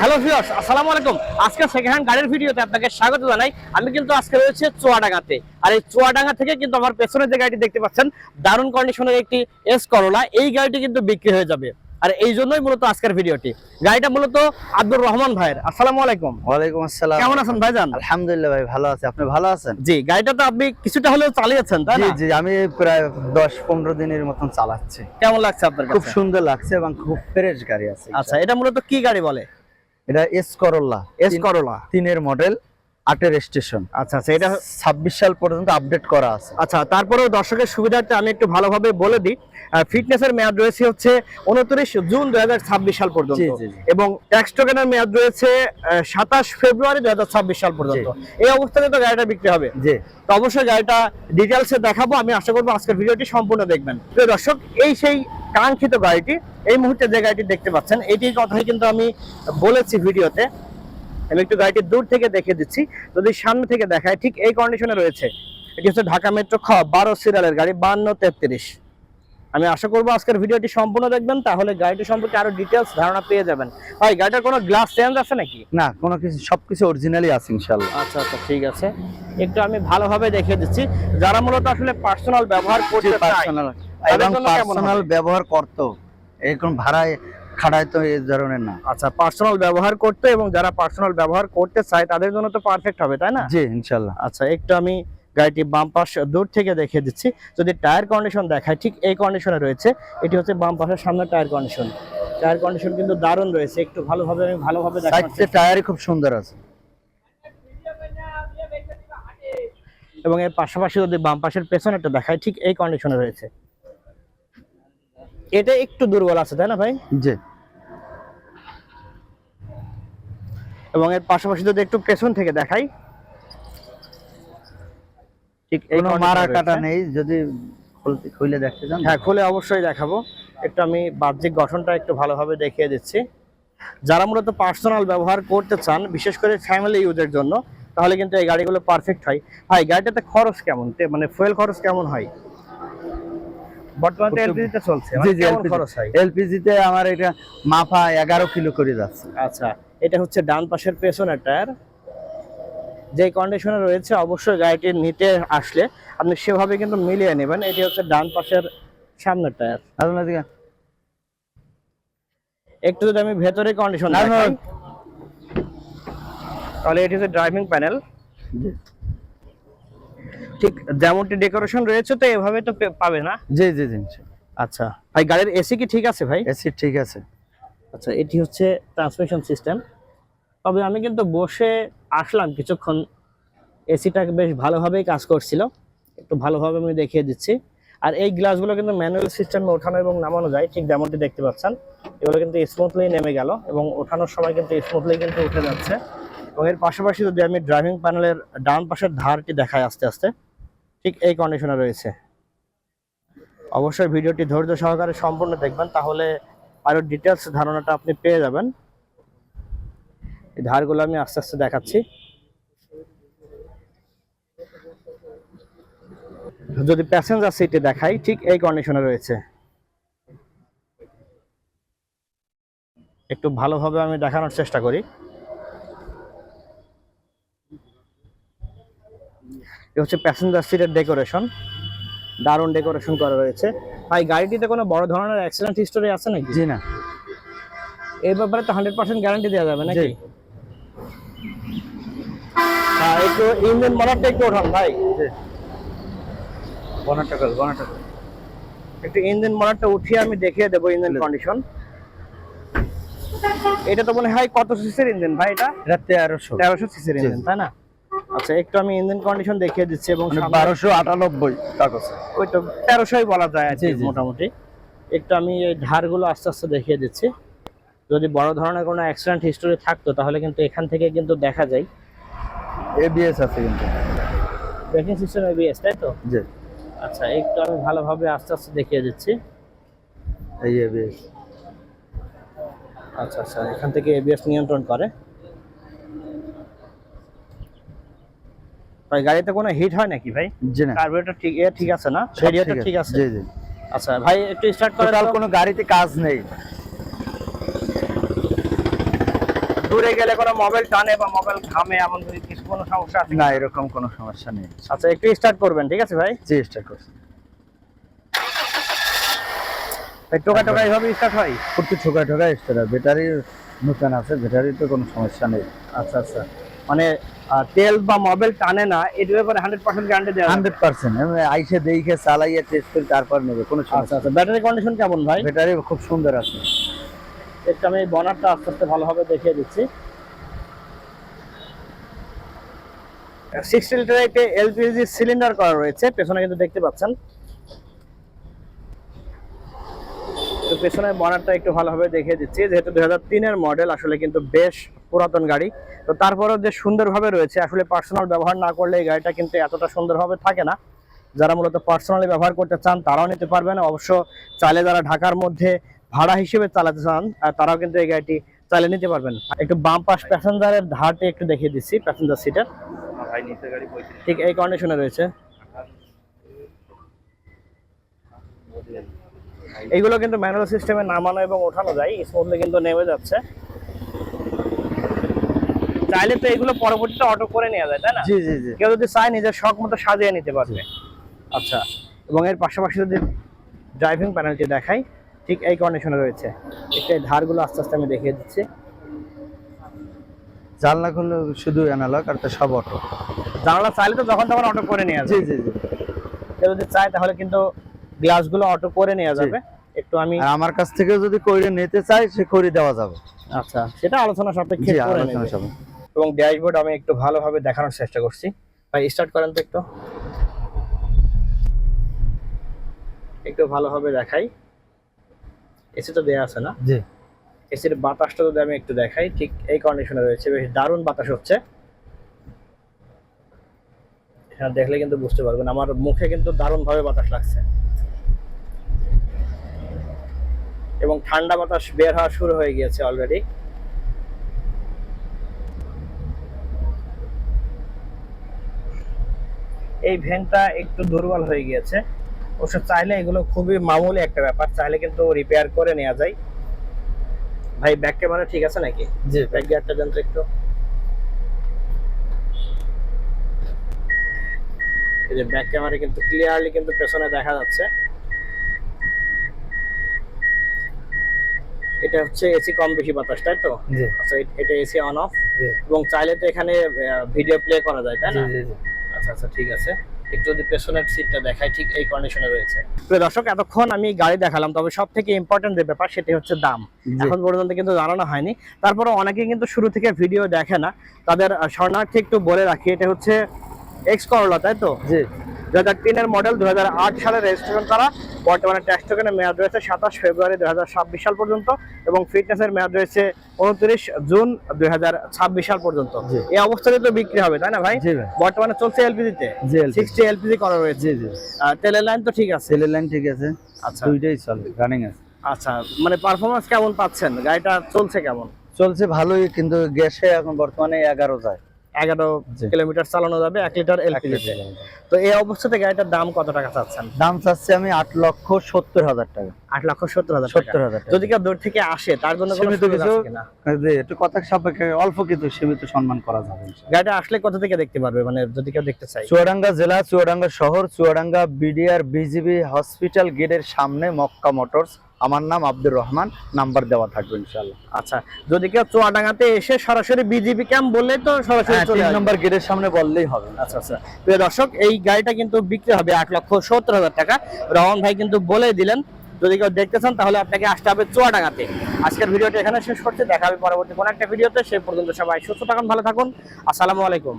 Hello viewers আসসালামু আলাইকুম। আজকে সেকেন্ড হ্যান্ড গাড়ির ভিডিওতে আপনাকে স্বাগত জানাই। আমি কিন্তু আজকে রয়েছে চুয়াডাঙ্গাতে। আর এই চুয়াডাঙ্গা থেকে কিন্তু আমার পেছনে যে গাড়িটি দেখতে পাচ্ছেন দারুণ কন্ডিশনের একটি এস করোলা এই গাড়িটি কিন্তু বিক্রি হয়ে যাবে। আর এই জন্যই মূলত আজকের ভিডিওটি। গাড়িটা মূলত আব্দুর রহমান ভাইয়ের। আসসালামু আলাইকুম। ওয়ালাইকুম আসসালাম। কেমন আছেন ভাইজান? আলহামদুলিল্লাহ ভাই ভালো আছে। আপনি ভালো আছেন? জি গাড়িটা তো আপনি কিছুটা হলেও চালিয়েছেন তাই না? জি আমি প্রায় দশ পনেরো দিনের মতন চালাচ্ছি। কেমন লাগছে আপনার খুব সুন্দর লাগছে এবং খুব ফ্রেশ গাড়ি আছে। আচ্ছা এটা মূলত কি গাড়ি বলে? এটা এস করোলা এস করোলা তিনের মডেল আটের স্টেশন আচ্ছা আচ্ছা এটা ছাব্বিশ সাল পর্যন্ত আপডেট করা আছে। আচ্ছা তারপরেও দর্শকের সুবিধার্থে আমি একটু ভালোভাবে বলে দিই ফিটনেসের মেয়াদ রয়েছে হচ্ছে উনত্রিশ জুন দুই হাজার ছাব্বিশ সাল পর্যন্ত। এবং ট্যাক্স টোকেনের মেয়াদ রয়েছে সাতাশ ফেব্রুয়ারি দুই হাজার ছাব্বিশ সাল পর্যন্ত। এই অবস্থাতে তো গাড়িটা বিক্রি হবে। জি। তো অবশ্যই গাড়িটা ডিটেলসে দেখাবো আমি আশা করব আজকের ভিডিওটি সম্পূর্ণ দেখবেন। প্রিয় দর্শক এই সেই কাঙ্ক্ষিত গাড়িটি এই মুহূর্তে যে গাড়িটি দেখতে পাচ্ছেন এইটির কথাই কিন্তু আমি বলেছি ভিডিওতে। আমি একটু গাড়িটি দূর থেকে দেখে দিচ্ছি। যদি সামনে থেকে দেখায় ঠিক এই কন্ডিশনে রয়েছে। এটি হচ্ছে ঢাকা মেট্রো খ বারো সিরিয়ালের গাড়ি বান্ন তেত্রিশ। আমি আশা করব আজকের ভিডিওটি সম্পূর্ণ দেখবেন তাহলে গাড়িটি সম্পর্কে আরও ডিটেলস ধারণা পেয়ে যাবেন। ভাই গাড়িটার কোনো গ্লাস চেঞ্জ আছে নাকি? না কোনো কিছু সবকিছু অরিজিনালি আছে ইনশাল্লাহ আচ্ছা আচ্ছা ঠিক আছে। একটু আমি ভালোভাবে দেখিয়ে দিচ্ছি। যারা মূলত আসলে পার্সোনাল ব্যবহার করতে পার্সোনাল এবং পার্সোনাল ব্যবহার করতো। এরকম ভাড়ায় খাড়ায় তো এই ধরনের না। আচ্ছা পার্সোনাল ব্যবহার করতে এবং যারা পার্সোনাল ব্যবহার করতে চায় তাদের জন্য তো পারফেক্ট হবে তাই না? জি ইনশাল্লাহ। আচ্ছা একটু আমি গাড়িটি বাম পাশ দূর থেকে দেখিয়ে দিচ্ছি। যদি টায়ার কন্ডিশন দেখায় ঠিক এই কন্ডিশনে রয়েছে এটি হচ্ছে বাম পাশের সামনে টায়ার কন্ডিশন টায়ার কন্ডিশন কিন্তু দারুণ রয়েছে একটু ভালোভাবে আমি ভালোভাবে দেখাচ্ছি টায়ারই খুব সুন্দর আছে। এবং এর পাশাপাশি যদি বাম পাশের পেছনেরটা দেখায় ঠিক এই কন্ডিশনে রয়েছে। এটা একটু দুর্বল আছে তাই না ভাই? জি। এবং এর পাশাপাশি যদি একটু পেছন থেকে দেখাই ঠিক কোনো মারা কাটা নেই যদি খুলে দেখতে চান। হ্যাঁ খুলে অবশ্যই দেখাবো। একটু আমি বাহ্যিক গঠনটা একটু ভালোভাবে দেখিয়ে দিচ্ছি। যারা মূলত পার্সোনাল ব্যবহার করতে চান বিশেষ করে ফ্যামিলি ইউজের জন্য তাহলে কিন্তু এই গাড়িগুলো পারফেক্ট হয়। ভাই গাড়িটাতে খরচ কেমন? মানে ফুয়েল খরচ কেমন হয়? বর্তমানে এলপিজিতে চলছে জি মানে জি হয়? এলপিজিতে আমার এটা মাফা এগারো কিলো করে যাচ্ছে। আচ্ছা এটা হচ্ছে ডান পাশের পেছনের টায়ার যে কন্ডিশনে রয়েছে অবশ্যই গাড়িটি নিতে আসলে আপনি সেভাবে কিন্তু মিলিয়ে নেবেন। এটি হচ্ছে ডান পাশের সামনের টায়ার একটু যদি আমি ভেতরে কন্ডিশন তাহলে এটি হচ্ছে ড্রাইভিং প্যানেল জি। ঠিক যেমনটি ডেকোরেশন রয়েছে তো এভাবে তো পাবে না? জি জি জি আচ্ছা। ভাই গাড়ির এসি কি ঠিক আছে ভাই? এসি ঠিক আছে। আচ্ছা এটি হচ্ছে ট্রান্সমিশন সিস্টেম তবে আমি কিন্তু বসে আসলাম কিছুক্ষণ। এসিটা বেশ ভালোভাবেই কাজ করছিল। একটু ভালোভাবে আমি দেখিয়ে দিচ্ছি। আর এই গ্লাসগুলো কিন্তু ম্যানুয়াল সিস্টেমে ওঠানো এবং নামানো যায় ঠিক যেমনটি দেখতে পাচ্ছেন। এগুলো কিন্তু স্মুথলি নেমে গেল এবং ওঠানোর সময় কিন্তু স্মুথলি কিন্তু উঠে যাচ্ছে। এবং এর পাশাপাশি যদি আমি ড্রাইভিং প্যানেলের ডান পাশের ধারটি দেখাই আস্তে আস্তে। ঠিক এই কন্ডিশনে রয়েছে। অবশ্যই ভিডিওটি ধৈর্য সহকারে সম্পূর্ণ দেখবেন, তাহলে আরও ডিটেলস ধারণাটা আপনি পেয়ে যাবেন। এই ধারগুলো আমি আস্তে আস্তে দেখাচ্ছি। যদি প্যাসেঞ্জার সিটে দেখাই, ঠিক এই কন্ডিশনে রয়েছে। একটু ভালোভাবে আমি দেখানোর চেষ্টা করি। এ হচ্ছে প্যাসেঞ্জার সিটের ডেকোরেশন দারুণ ডেকোরেশন করা রয়েছে। ভাই গাড়িটিতে কোনো বড় ধরনের অ্যাক্সিডেন্ট হিস্টোরি আছে নাকি? জি না। এই ব্যাপারে তো হান্ড্রেড পার্সেন্ট গ্যারান্টি দেওয়া যাবে নাকি? হ্যাঁ একটু ইঞ্জিন মডারটা একটু ওঠান ভাই। একটু ইঞ্জিন মডারটা উঠিয়ে আমি দেখিয়ে দেবো ইঞ্জিন কন্ডিশন এটা তো মনে হয় কত সিসির ইঞ্জিন ভাই এটা? এটা তেরোশো। তেরোশো সিসির ইঞ্জিন তাই না? আচ্ছা একটু আমি ইঞ্জিন কন্ডিশন দেখিয়ে দিচ্ছি এবং মানে সামনে- বারোশো আটানব্বই কাগজ ওই তো তেরোশোই বলা যায় জি। মোটামুটি। একটু আমি এই ধারগুলো আস্তে আস্তে দেখিয়ে দিচ্ছি। যদি বড় ধরনের কোনো অ্যাক্সিডেন্ট হিস্টোরি থাকতো তাহলে কিন্তু এখান থেকে কিন্তু দেখা যায়। এবিএস আছে কিন্তু। ব্রেকিং সিস্টেম এবিএস তাই তো? জি। আচ্ছা একটু আমি ভালোভাবে আস্তে আস্তে দেখিয়ে দিচ্ছি। এই এবিএস আচ্ছা আচ্ছা এখান থেকে এবিএস নিয়ন্ত্রণ করে। ভাই গাড়িতে কোনো হিট হয় নাকি ভাই? জি না। কার্বোরেটর ঠিক এ ঠিক আছে না? রেডিয়েটর ঠিক আছে। জি জি। আচ্ছা ভাই একটু স্টার্ট করে টোটাল কোনো গাড়িতে কাজ নেই। দূরে গেলে কোনো মোবাইল টানে বা মোবাইল ঘামে এমন কিছু কোনো সমস্যা আছে? না এরকম কোনো সমস্যা নেই। আচ্ছা একটু স্টার্ট করবেন ঠিক আছে ভাই? জি স্টার্ট করছি। ভাই টোকা টোকা এইভাবে স্টার্ট হয়? একটু ঠোকা ঠোকা হয় ব্যাটারি নতুন আছে ব্যাটারি তো কোনো সমস্যা নেই। আচ্ছা আচ্ছা। মানে তেল বা মোবাইল টানে না এটার ব্যাপারে হান্ড্রেড পার্সেন্ট গ্যারান্টি দেওয়া? হান্ড্রেড পার্সেন্ট আইসে দেখে চালাইয়া টেস্ট করে তারপর নেবে কোনো সমস্যা আচ্ছা ব্যাটারি কন্ডিশন কেমন ভাই? ব্যাটারি খুব সুন্দর আছে। একটু আমি বনারটা আস্তে আস্তে ভালোভাবে দেখিয়ে দিচ্ছি। সিক্সটি লিটার একটি এলপিজি সিলিন্ডার করা রয়েছে পেছনে কিন্তু দেখতে পাচ্ছেন তো পেছনের বনারটা একটু ভালোভাবে দেখিয়ে দিচ্ছি। যেহেতু দুই হাজার তিনের মডেল আসলে কিন্তু বেশ পুরাতন গাড়ি। তো তারপরেও যে সুন্দরভাবে রয়েছে আসলে পার্সোনাল ব্যবহার না করলে এই গাড়িটা কিন্তু এতটা সুন্দরভাবে থাকে না। যারা মূলত পার্সোনালি ব্যবহার করতে চান তারাও নিতে পারবেন। অবশ্য চাইলে যারা ঢাকার মধ্যে ভাড়া হিসেবে চালাতে চান তারাও কিন্তু এই গাড়িটি চালিয়ে নিতে পারবেন। একটু বাম পাশ প্যাসেঞ্জারের ধারটি একটু দেখিয়ে দিচ্ছি প্যাসেঞ্জার সিটের ঠিক এই কন্ডিশনে রয়েছে। এইগুলো কিন্তু ম্যানুয়াল সিস্টেমে নামানো এবং ওঠানো যায় স্মুথলি কিন্তু নেমে যাচ্ছে। চাইলে তো এগুলো পরবর্তীতে অটো করে নেওয়া যায় তাই না? জি জি জি। কেউ যদি চায় নিজের শখ মতো সাজিয়ে নিতে পারবে। আচ্ছা এবং এর পাশাপাশি যদি ড্রাইভিং প্যানেলটি দেখাই ঠিক এই কন্ডিশনে রয়েছে। একটু এই ধারগুলো আস্তে আস্তে আমি দেখিয়ে দিচ্ছি। জানলা খুললে শুধু অ্যানালগ আর তো সব অটো জানলা চাইলে তো যখন তখন অটো করে নেওয়া জি যায় জি জি। কেউ যদি চায় তাহলে কিন্তু গ্লাসগুলো অটো করে নেওয়া যাবে। একটু আমি আর আমার কাছ থেকে যদি কইরে নিতে চাই সে করে দেওয়া যাবে। আচ্ছা সেটা আলোচনা সাপেক্ষে করে নেবে। এবং ড্যাশবোর্ড আমি একটু ভালোভাবে দেখানোর চেষ্টা করছি। ভাই স্টার্ট করেন তো একটু। একটু ভালোভাবে দেখাই। এসি তো দেয়া আছে না? জি। এসির বাতাসটা যদি আমি একটু দেখাই ঠিক এই কন্ডিশনে রয়েছে। বেশ দারুণ বাতাস হচ্ছে। হ্যাঁ দেখলে কিন্তু বুঝতে পারবেন আমার মুখে কিন্তু দারুণ ভাবে বাতাস লাগছে। এবং ঠান্ডা বাতাস বের হওয়া শুরু হয়ে গিয়েছে অলরেডি এই ভ্যানটা একটু দুর্বল হয়ে গিয়েছে। অবশ্য চাইলে এগুলো খুবই মামুলি একটা ব্যাপার চাইলে কিন্তু রিপেয়ার করে নেওয়া যায়। ভাই ব্যাক ক্যামেরা ঠিক আছে নাকি? জি ব্যাক গিয়ারটা দেন তো একটু। এই যে ব্যাক ক্যামেরা কিন্তু ক্লিয়ারলি কিন্তু পেছনে দেখা যাচ্ছে। এটা হচ্ছে এসি কম বেশি বাতাস তাই তো? আচ্ছা এটা এসি অন অফ এবং চাইলে তো এখানে ভিডিও প্লে করা যায় তাই না? আচ্ছা আচ্ছা ঠিক আছে। একটু যদি পেছনের সিটটা দেখাই ঠিক এই কন্ডিশনে রয়েছে। প্রিয় দর্শক এতক্ষণ আমি গাড়ি দেখালাম তবে সব থেকে ইম্পর্টেন্ট যে ব্যাপার সেটি হচ্ছে দাম। এখন পর্যন্ত কিন্তু জানানো হয়নি। তারপরে অনেকে কিন্তু শুরু থেকে ভিডিও দেখে না। তাদের আহ, শরণার্থী একটু বলে রাখি এটা হচ্ছে এক্স করলা তাই তো? জি। দু হাজার তিনের মডেল দু হাজার আট সালের রেজিস্ট্রেশন করা বর্তমানে ট্যাক্স টোকেনের মেয়াদ রয়েছে সাতাশ ফেব্রুয়ারি দু হাজার ছাব্বিশ সাল পর্যন্ত এবং ফিটনেসের মেয়াদ রয়েছে উনত্রিশ জুন দুই হাজার ছাব্বিশ সাল পর্যন্ত। এই অবস্থাতে তো বিক্রি হবে তাই না ভাই? বর্তমানে চলছে এলপিজিতে। Sixty LPG. করা রয়েছে। তেলের লাইন তো ঠিক আছে? সেলের লাইন ঠিক আছে। আচ্ছা। দুইটাই চলে রানিং আছে। আচ্ছা মানে পারফরমেন্স কেমন পাচ্ছেন? গাড়িটা চলছে কেমন? চলছে ভালোই কিন্তু গ্যাসে এখন বর্তমানে এগারো যায়। এগারো কিলোমিটার চালানো যাবে এক লিটার এলপিজিতে তো। এই অবস্থাতে গাড়িটার দাম কত টাকা চাচ্ছেন? দাম চাচ্ছি আমি আট লক্ষ সত্তর হাজার টাকা। আট লক্ষ সত্তর হাজার সত্তর হাজার যদি কেউ দূর থেকে আসে তার জন্য সীমিত কিছু? একটু কথা সাপেক্ষে অল্প কিছু সীমিত সম্মান করা যাবে গাড়িটা আসলে কোথা থেকে দেখতে পারবে? মানে যদি কেউ দেখতে চাই চুয়াডাঙ্গা জেলা চুয়াডাঙ্গা শহর চুয়াডাঙ্গা বিডিআর বিজিবি হসপিটাল গেটের সামনে মক্কা মোটরস। আমার নাম আব্দুর রহমান নাম্বার দেওয়া থাকবে ইনশাআল্লাহ। আচ্ছা যদি কেউ চুয়াডাঙ্গাতে এসে সরাসরি বিজিবি ক্যাম্প বললে তো সরাসরি হ্যাঁ, চলে তিন নম্বর গেটের সামনে বললেই হবে। আচ্ছা আচ্ছা। প্রিয় দর্শক এই গাড়িটা কিন্তু বিক্রি হবে আট লক্ষ সত্তর হাজার টাকা। রহমান ভাই কিন্তু বলে দিলেন যদি কেউ দেখতে চান তাহলে আপনাকে আসতে হবে চুয়াডাঙ্গাতে। আজকের ভিডিওটা এখানে শেষ করতে দেখা হবে পরবর্তী কোনো একটা ভিডিওতে। সে পর্যন্ত সবাই সুস্থ থাকুন ভালো থাকুন। আসসালামু আলাইকুম।